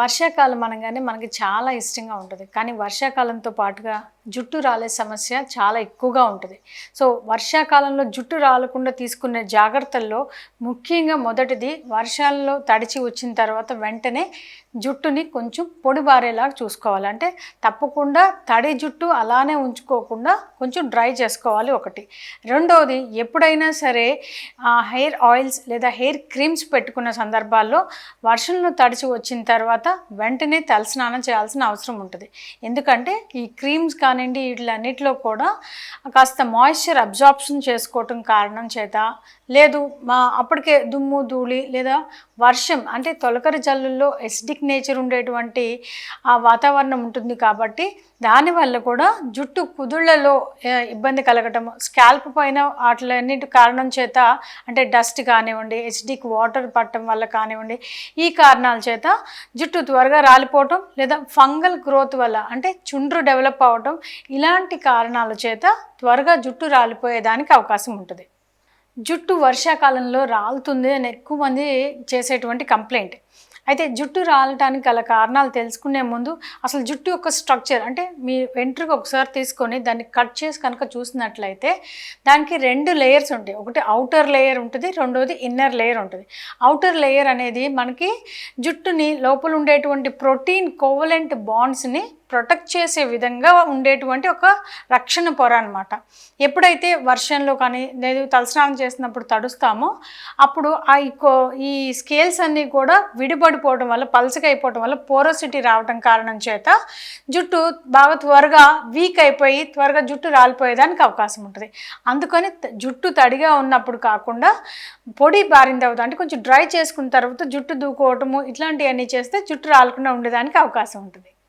వర్షాకాలం అనగానే మనకి చాలా ఇష్టంగా ఉంటుంది. కానీ వర్షాకాలంతో పాటుగా జుట్టు రాలే సమస్య చాలా ఎక్కువగా ఉంటుంది. సో వర్షాకాలంలో జుట్టు రాలకుండా తీసుకునే జాగ్రత్తల్లో ముఖ్యంగా మొదటిది వర్షాల్లో తడిచి వచ్చిన తర్వాత వెంటనే జుట్టుని కొంచెం పొడిబారేలాగా చూసుకోవాలి. అంటే తప్పకుండా తడి జుట్టు అలానే ఉంచుకోకుండా కొంచెం డ్రై చేసుకోవాలి ఒకటి. రెండవది ఎప్పుడైనా సరే హెయిర్ ఆయిల్స్ లేదా హెయిర్ క్రీమ్స్ పెట్టుకున్న సందర్భాల్లో వర్షంలో తడిచి వచ్చిన తర్వాత వెంటనే తలస్నానం చేయాల్సిన అవసరం ఉంటుంది. ఎందుకంటే ఈ క్రీమ్స్ కానివ్వండి వీటిలన్నిటిలో కూడా కాస్త మాయిశ్చర్ అబ్జార్ప్షన్ చేసుకోవటం కారణం చేత లేదు మా అప్పటికే దుమ్ము ధూళి లేదా వర్షం అంటే తొలకరి జల్లుల్లో ఎసిడిక్ నేచర్ ఉండేటువంటి ఆ వాతావరణం ఉంటుంది కాబట్టి దానివల్ల కూడా జుట్టు కుదుళ్ళలో ఇబ్బంది కలగటం స్కాల్ప్ పైన వాటిలన్నిటి కారణం చేత అంటే డస్ట్ కానివ్వండి ఎసిడిక్ వాటర్ పట్టడం వల్ల కానివ్వండి ఈ కారణాల చేత జుట్టు త్వరగా రాలిపోవటం లేదా ఫంగల్ గ్రోత్ వల్ల అంటే చుండ్రు డెవలప్ అవ్వటం ఇలాంటి కారణాల చేత త్వరగా జుట్టు రాలిపోయేదానికి అవకాశం ఉంటుంది. జుట్టు వర్షాకాలంలో రాలుతుంది అని ఎక్కువ మంది చేసేటువంటి కంప్లైంట్. అయితే జుట్టు రాలటానికి గల కారణాలు తెలుసుకునే ముందు అసలు జుట్టు యొక్క స్ట్రక్చర్ అంటే మీ వెంట్రుకు ఒకసారి తీసుకొని దాన్ని కట్ చేసి కనుక చూసినట్లయితే దానికి రెండు లేయర్స్ ఉంటాయి. ఒకటి అవుటర్ లేయర్ ఉంటుంది రెండోది ఇన్నర్ లేయర్ ఉంటుంది. అవుటర్ లేయర్ అనేది మనకి జుట్టుని లోపల ఉండేటువంటి ప్రోటీన్ కోవలెంట్ బాండ్స్ని ప్రొటెక్ట్ చేసే విధంగా ఉండేటువంటి ఒక రక్షణ పొర అనమాట ఎప్పుడైతే వర్షంలో కానీ లేదు తలస్నానం చేసినప్పుడు తడుస్తామో అప్పుడు ఆ ఈ కో- ఈ స్కేల్స్ అన్నీ కూడా విడిపడిపోవడం వల్ల పలసగా అయిపోవడం వల్ల పోరోసిటీ రావడం కారణం చేత జుట్టు బాగా త్వరగా వీక్ అయిపోయి త్వరగా జుట్టు రాలిపోయేదానికి అవకాశం ఉంటుంది. అందుకని జుట్టు తడిగా ఉన్నప్పుడు కాకుండా పొడి బారిన తర్వాత అంటే కొంచెం డ్రై చేసుకున్న తర్వాత జుట్టు దూకోవటము ఇట్లాంటివన్నీ చేస్తే జుట్టు రాలకుండా ఉండేదానికి అవకాశం ఉంటుంది.